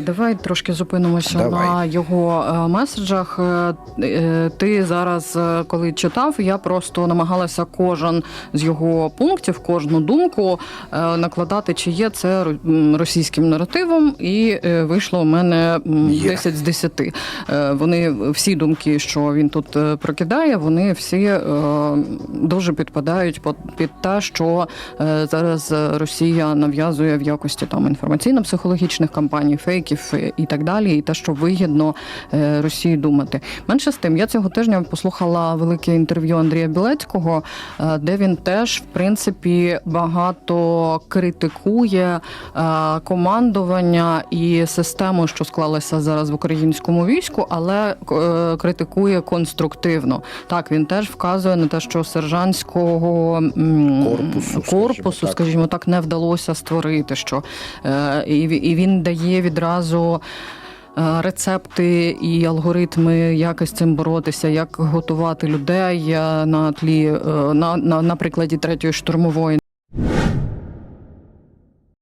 Давай трошки зупинимося Давай. на його е, меседжах. Е, е, Ти зараз, коли читав, я просто намагалася кожен з його пунктів, кожну думку накладати, чи є це російським наративом, і вийшло у мене Є. 10 з 10. Е, Вони всі думки, що він тут прокидає, вони всі дуже підпадають під- те, що зараз Росія нав'язує в якості там інформаційно-психологічних кампаній, фейків е, і так далі, і те, що вигідно е, Росії думати. Менше з тим, я цього тижня послухала велике інтерв'ю Андрія Білецького, е, де він теж в принципі багато критикує командування і систему, що склалася зараз в українському війську, але критикує конструктивно. Так, він теж вказує на те, що сержантського Корпусу, корпусу, скажімо так. скажімо так, не вдалося створити. Що і він дає відразу. Е, Рецепти і алгоритми, як із цим боротися, як готувати людей е, на тлі е, на, на, на прикладі третьої штурмової